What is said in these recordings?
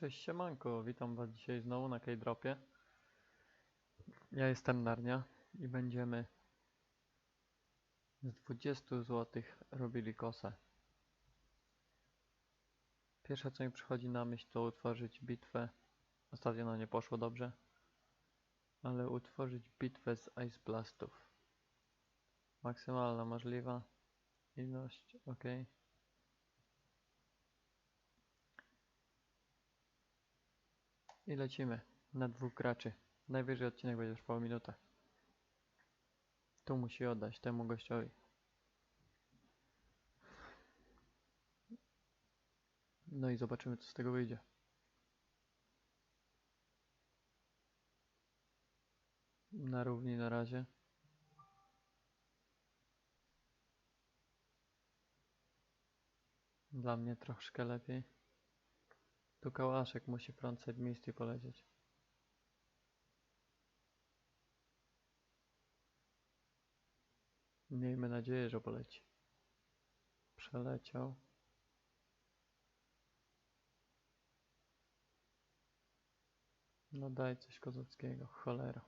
Cześć siemanko, witam was dzisiaj znowu na K-Dropie. Ja jestem Narnia i będziemy z 20 zł robili kosę. Pierwsze co mi przychodzi na myśl to utworzyć bitwę. Ostatnio no nie poszło dobrze. Ale utworzyć bitwę z Ice Blastów. Maksymalna możliwa ilość, ok. I lecimy na dwóch graczy. Najwyżej odcinek będzie trwał minutę. Tu musi oddać temu gościowi. No i zobaczymy co z tego wyjdzie. Na równi na razie. Dla mnie troszkę lepiej. Tu kałaszek musi frontside misty polecieć. Miejmy nadzieję, że poleci. Przeleciał. No daj coś kozackiego, cholera.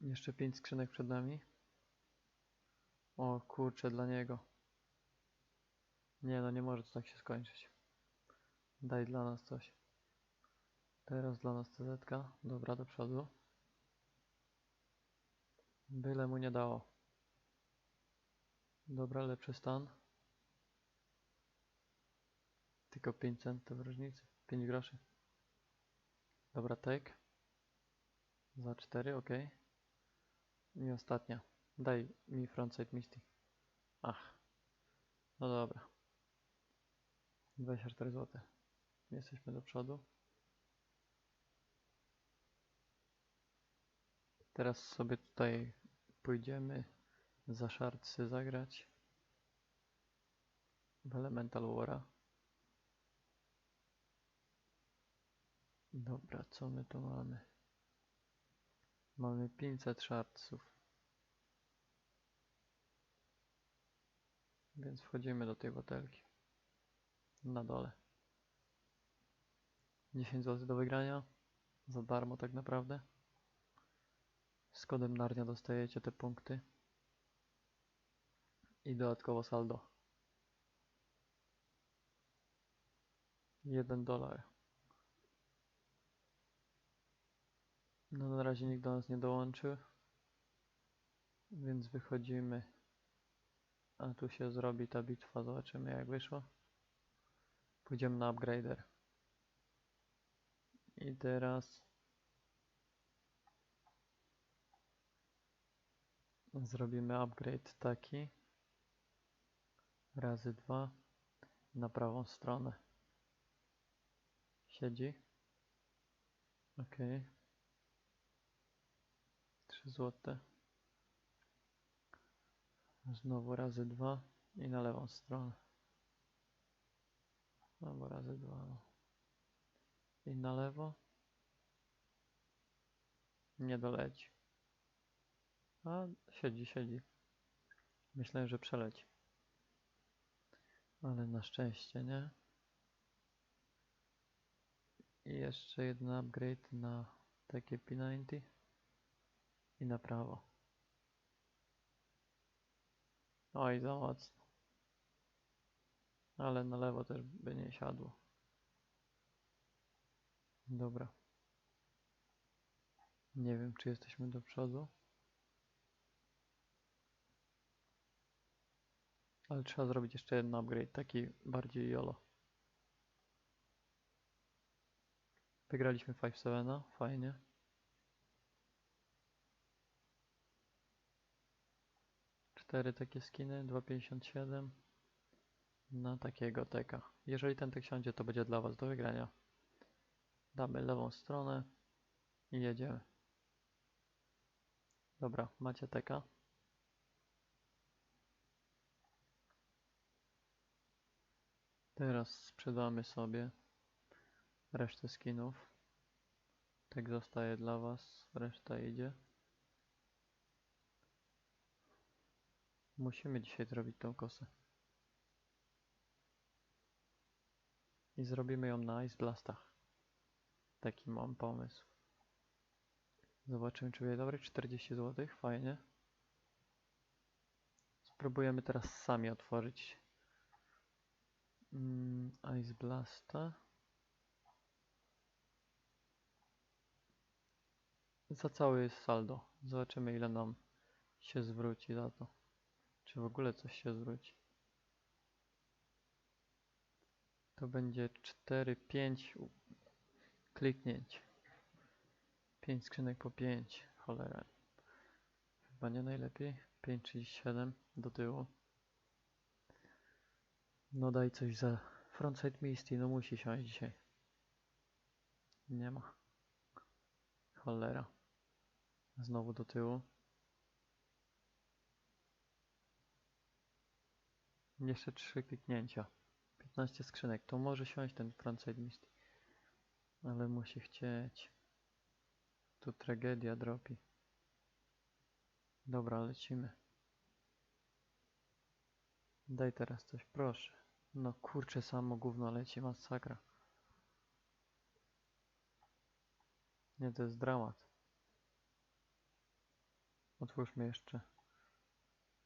Jeszcze pięć skrzynek przed nami. O kurczę, dla niego. Nie no, nie może to tak się skończyć. Daj dla nas coś. Teraz dla nas CZ. -ka. Dobra, do przodu. Byle mu nie dało. Dobra, lepszy stan. Tylko 5 centów różnicy. 5 groszy. Dobra, take. Za 4, ok. I ostatnia. Daj mi frontside misty. Ach. No dobra. 24 zł. Jesteśmy do przodu. Teraz sobie tutaj pójdziemy za szarcy zagrać w Elemental War'a. Dobra, co my tu mamy? Mamy 500 szarców. Więc wchodzimy do tej butelki. Na dole. 10 zł do wygrania. Za darmo tak naprawdę. Z kodem Narnia dostajecie te punkty. I dodatkowo saldo. 1 dolar. No na razie nikt do nas nie dołączył. Więc wychodzimy. A tu się zrobi ta bitwa. Zobaczymy jak wyszło. Pójdziemy na upgrader. I teraz zrobimy upgrade taki razy dwa na prawą stronę. Siedzi. Ok. 3 złote. Znowu razy dwa i na lewą stronę. Albo razy dwa. no. I na lewo. Nie doleci. A siedzi, siedzi. Myślałem, że przeleci. Ale na szczęście nie. I jeszcze jeden upgrade na takie P90 i na prawo. Oj, za mocno. Ale na lewo też by nie siadło. Dobra. Nie wiem, czy jesteśmy do przodu. Ale trzeba zrobić jeszcze jeden upgrade, taki bardziej YOLO. Wygraliśmy 5-7, fajnie. Cztery takie skiny, 2,57 na takiego teka. Jeżeli ten tek siądzie, to będzie dla Was do wygrania. Damy lewą stronę i jedziemy. Dobra, macie teka. Teraz sprzedamy sobie resztę skinów. Tak zostaje dla Was, reszta idzie. Musimy dzisiaj zrobić tą kosę. I zrobimy ją na Ice Blastach. Taki mam pomysł. Zobaczymy, czy będzie dobry. 40 zł, fajnie. Spróbujemy teraz sami otworzyć mm, Ice Blasta. Za cały jest saldo. Zobaczymy, ile nam się zwróci za to. Czy w ogóle coś się zwróci. To będzie 4, 5 u- kliknięć. 5 skrzynek po 5. Cholera. Chyba nie najlepiej. 5,37 do tyłu. No daj coś za frontside Misty. No musi siąść dzisiaj. Nie ma. Cholera. Znowu do tyłu. Jeszcze 3 kliknięcia. 15 skrzynek. To może siąść ten frontside Misty. Ale musi chcieć. Tu tragedia dropi. Dobra, lecimy. Daj teraz coś, proszę. No kurczę, samo gówno leci, masakra. Nie, to jest dramat. Otwórzmy jeszcze.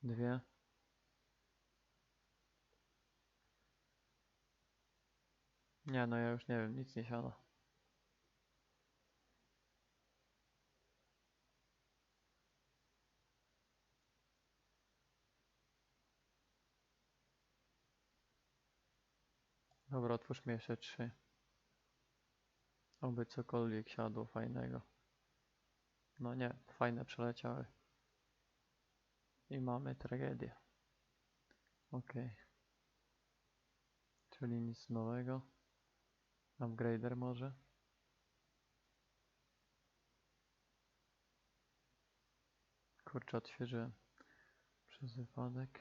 Dwie. Nie, no ja już nie wiem, nic nie siada. Dobra, otwórzmy jeszcze trzy. Oby cokolwiek siadło fajnego. No nie, fajne przeleciały. I mamy tragedię. Ok. Czyli nic nowego. Upgrader może. Kurczę, odświeżyłem. Przez wypadek.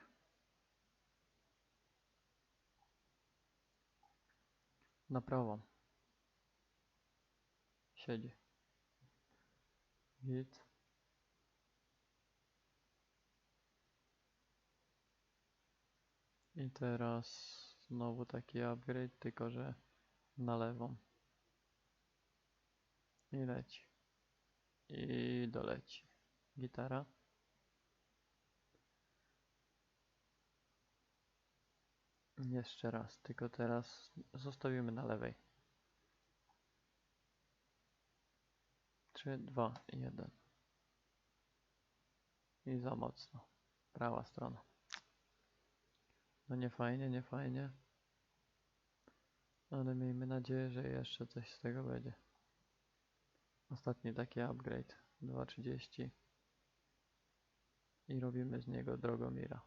Na prawo. Siedzi. Git. I teraz znowu taki upgrade, tylko że na lewą. I leci. I doleci. Gitara. Jeszcze raz, tylko teraz zostawimy na lewej. 3, 2, 1. I za mocno. Prawa strona. No nie fajnie, nie fajnie. Ale miejmy nadzieję, że jeszcze coś z tego będzie. Ostatni taki upgrade. 2.30. I robimy z niego Drogomira.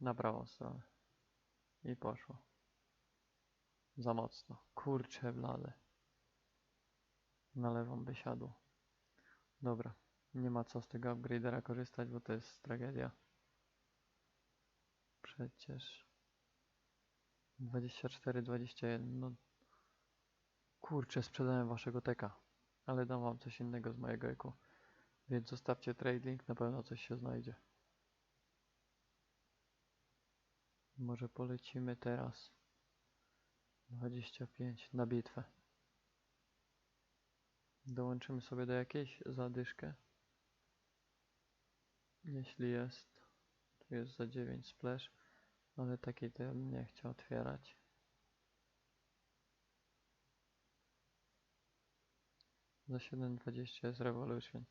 Na prawą stronę. I poszło. Za mocno. Kurcze blade. Na lewą by siadło. Dobra. Nie ma co z tego upgradera korzystać, bo to jest tragedia. Przecież 24, 21, no kurczę, sprzedałem waszego teka, ale dam wam coś innego z mojego eku, więc zostawcie trading, na pewno coś się znajdzie. Może polecimy teraz 25 na bitwę. Dołączymy sobie do jakiejś zadyszkę. Jeśli jest, tu jest za 9 splash, ale takiej to nie chciał otwierać. Za 7,20 jest Revolution.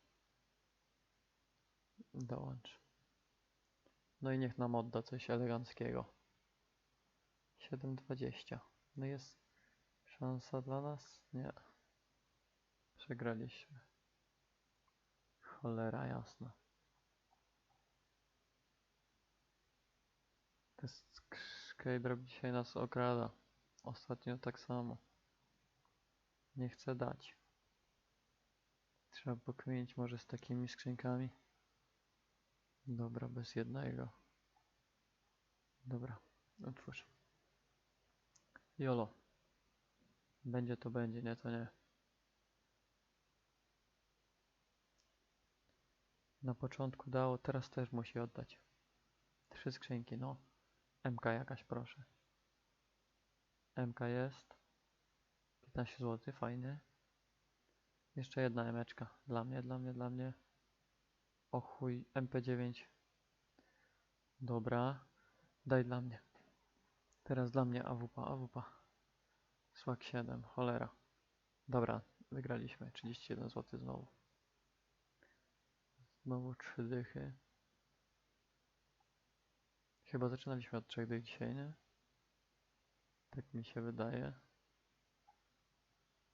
Dołącz. No i niech nam odda coś eleganckiego. 7,20. No jest szansa dla nas? Nie. Przegraliśmy. Cholera jasna. To Skydrop dzisiaj nas okrada. Ostatnio tak samo. Nie chce dać. Trzeba pokminić może z takimi skrzynkami. Dobra, bez jednego. Dobra, otwórz. Jolo. Będzie to będzie, nie to nie. Na początku dało, teraz też musi oddać. Trzy skrzynki, no. MK jakaś, proszę. MK jest. 15 zł, fajny. Jeszcze jedna emeczka. Dla mnie, dla mnie, dla mnie. O chuj, MP9. Dobra. Daj dla mnie. Teraz dla mnie AWP, AWP. Swag 7, cholera. Dobra, wygraliśmy. 31 zł znowu. Znowu 3 dychy. Chyba zaczynaliśmy od 3 dych dzisiaj, nie? Tak mi się wydaje.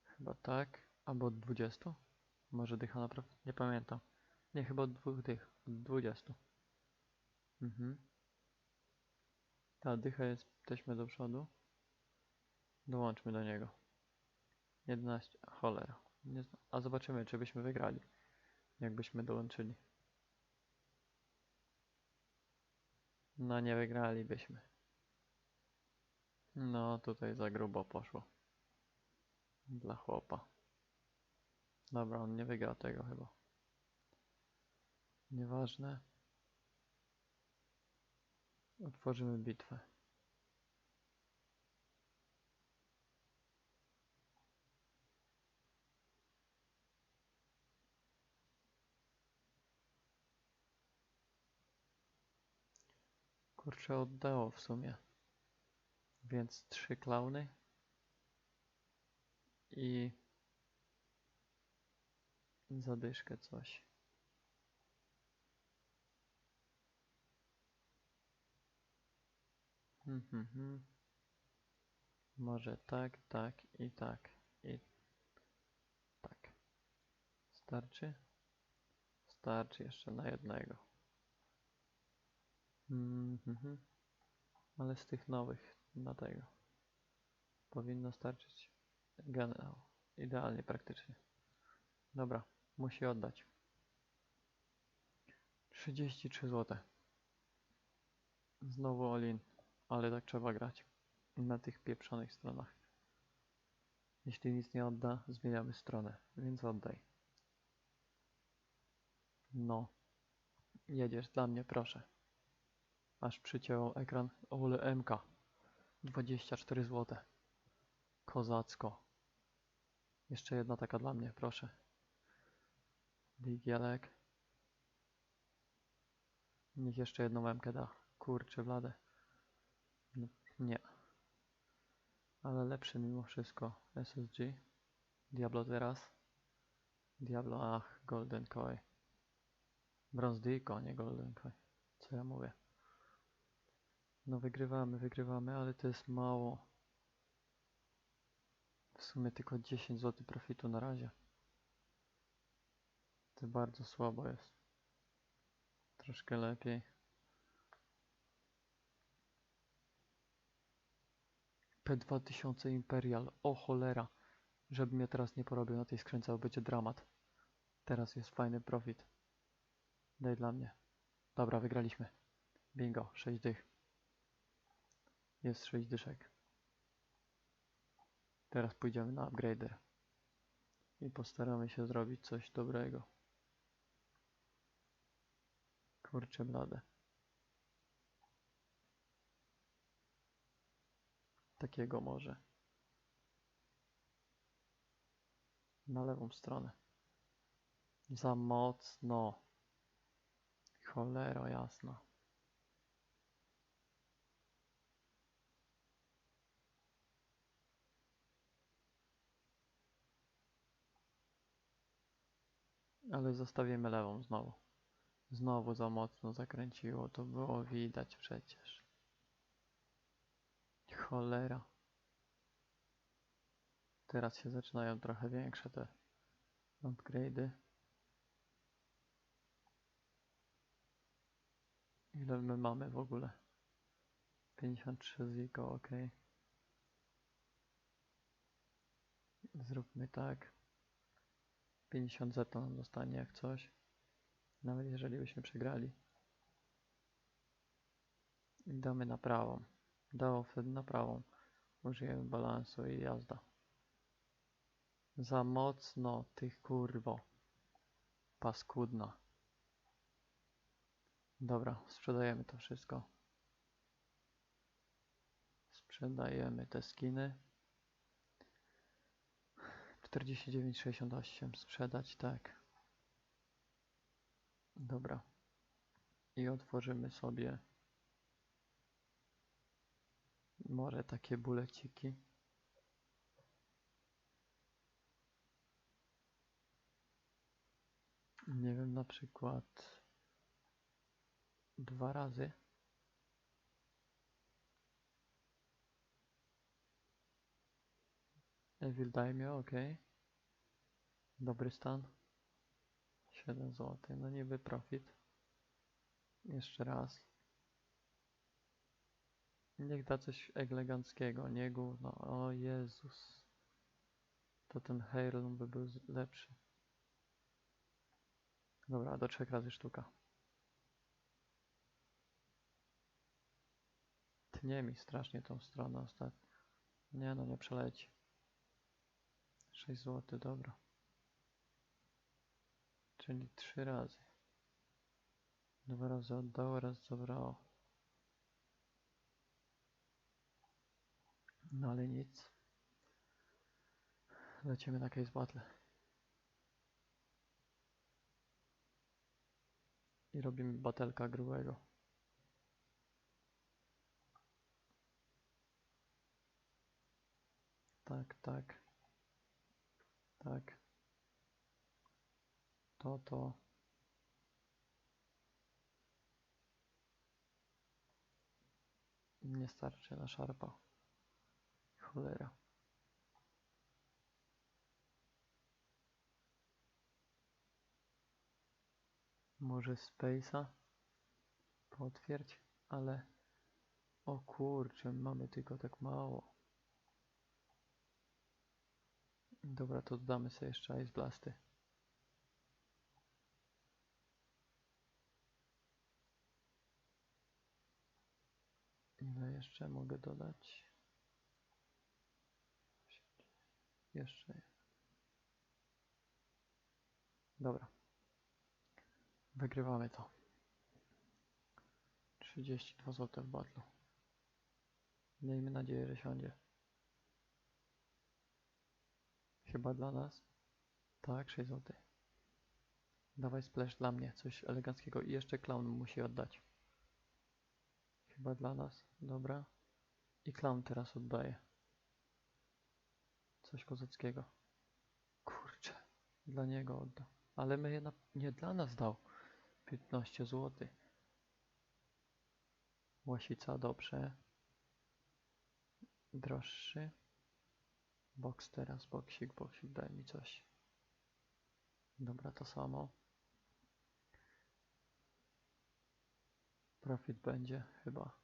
Chyba tak. Albo od 20? Może dycha naprawdę? Nie pamiętam. Nie, chyba od dwóch dych. Od 20. Mhm. Ta dycha jest, jesteśmy do przodu. Dołączmy do niego. 11. Cholera. Nie A zobaczymy, czy byśmy wygrali. Jakbyśmy dołączyli. No nie wygralibyśmy. No tutaj za grubo poszło. Dla chłopa. Dobra, on nie wygra tego chyba. Nieważne. Otworzymy bitwę. Kurczę, oddało w sumie. Więc trzy klauny. I zadyszkę coś. Hmm, hmm, hmm. Może tak, tak i tak. I tak. Starczy? Starczy jeszcze na jednego. Mm, mhm. Ale z tych nowych na tego powinno starczyć. Generał. Idealnie praktycznie. Dobra, musi oddać. 33 zł. Znowu Olin, ale tak trzeba grać. Na tych pieprzonych stronach. Jeśli nic nie odda, zmieniamy stronę, więc oddaj. No. Jedziesz dla mnie, proszę. Aż przyciął ekran. Ole MK. 24 zł. Kozacko. Jeszcze jedna taka dla mnie, proszę. Digielek. Niech jeszcze jedną memkę da. Kurczę blade. No, nie. Ale lepszy mimo wszystko. SSG. Diablo teraz. Diablo, ach, Golden Koi. Bronze Deco, nie Golden Koi. Co ja mówię? No wygrywamy, wygrywamy, ale to jest mało. W sumie tylko 10 zł profitu na razie. To bardzo słabo jest. Troszkę lepiej. P2000 Imperial. O cholera. Żeby mnie teraz nie porobił na tej skrzynce, bo będzie dramat. Teraz jest fajny profit. Daj dla mnie. Dobra, wygraliśmy. Bingo, 6 dych. Jest 6 dyszek. Teraz pójdziemy na upgrader. I postaramy się zrobić coś dobrego. Kurczę blade. Takiego może. Na lewą stronę. Za mocno. Cholero jasna. Ale zostawimy lewą znowu. Znowu za mocno zakręciło, to było widać przecież. Cholera. Teraz się zaczynają trochę większe te upgrade'y. Ile my mamy w ogóle? 53 ziko, ok. Zróbmy tak. 50 Z nam zostanie jak coś. Nawet jeżeli byśmy przegrali. I damy na prawą. Dało wtedy na prawą. Użyjemy balansu i jazda. Za mocno, tych kurwo. Paskudna. Dobra, sprzedajemy to wszystko. Sprze Sprzedajemy te skiny. 49,68 sprzedać, tak. Dobra. I otworzymy sobie może takie buleciki. Nie wiem, na przykład dwa razy. Evil Daimyo, ok. Dobry stan. 7 zł, no niby profit. Jeszcze raz. Niech da coś eleganckiego, nie gówno. O Jezus. To ten Heirloom by był lepszy. Dobra, do trzech razy sztuka. Tnie mi strasznie tą stronę ostatnio. Nie no, nie przeleci. 6 zł, dobra. Czyli trzy razy. Dwa razy oddało, raz zabrało. No ale nic. Lecimy na case battle. I robimy batelka grubego. Tak, tak. Tak. To, to. Nie starczy na szarpa. Cholera. Może Space'a? Potwierdź, ale... O kurczę, mamy tylko tak mało. Dobra, to dodamy sobie jeszcze Ice Blasty. Ile jeszcze mogę dodać? Jeszcze. Dobra. Wygrywamy to. 32 zł w batlu. Miejmy nadzieję, że siądzie. Chyba dla nas? Tak, 6 zł. Dawaj splash dla mnie, coś eleganckiego i jeszcze clown musi oddać. Chyba dla nas, dobra. I clown teraz oddaje. Coś kozackiego. Kurczę, dla niego oddał. Ale my na... nie dla nas dał. 15 zł. Łasica, dobrze. Droższy. Box teraz, boksik, boksik, daj mi coś. Dobra, to samo. Profit będzie chyba.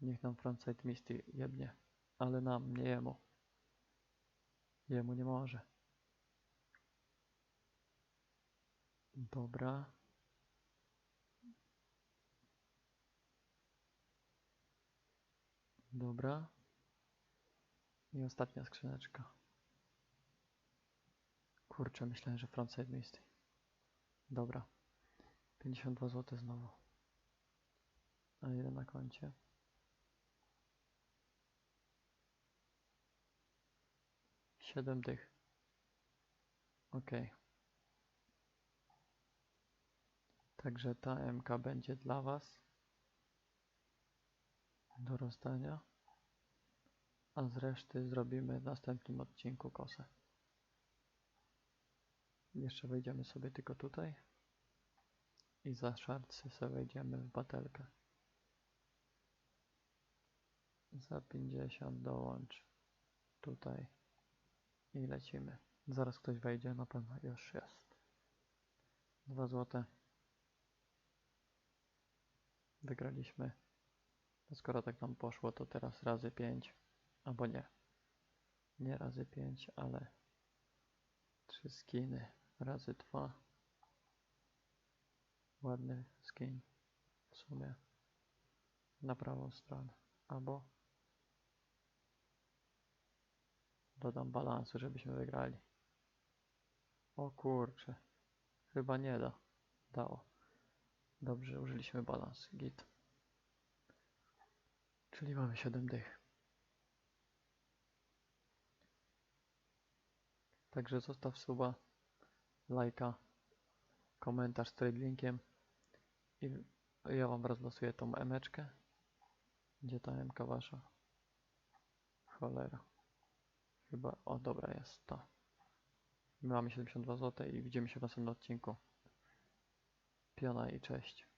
Niech nam frontside misty jebnie. Ale nam, nie jemu. Jemu nie może. Dobra. Dobra. I ostatnia skrzyneczka. Kurczę, myślałem, że frontside misty. Dobra. 52 zł znowu. A ile na koncie? Siedem tych. Ok. Także ta MK będzie dla Was do rozdania. A z reszty zrobimy w następnym odcinku kosę. Jeszcze wejdziemy sobie tylko tutaj. I za szarcy sobie wejdziemy w batelkę. Za 50 dołącz tutaj i lecimy. Zaraz ktoś wejdzie, na pewno już jest. 2 złote. Wygraliśmy. No skoro tak nam poszło, to teraz razy 5. Albo nie. Nie razy 5, ale 3 skiny razy 2. Ładny skin w sumie na prawą stronę. Albo dodam balansu, żebyśmy wygrali. O kurcze. Chyba nie da. Dało. Dobrze, użyliśmy balans. Git. Czyli mamy 7 dych. Także zostaw suba, lajka, komentarz z linkiem i ja wam rozlosuję tą emeczkę. Gdzie ta emka wasza? Cholera. Chyba, o dobra jest to. My mamy 72 zł i widzimy się w następnym odcinku. Piona i cześć.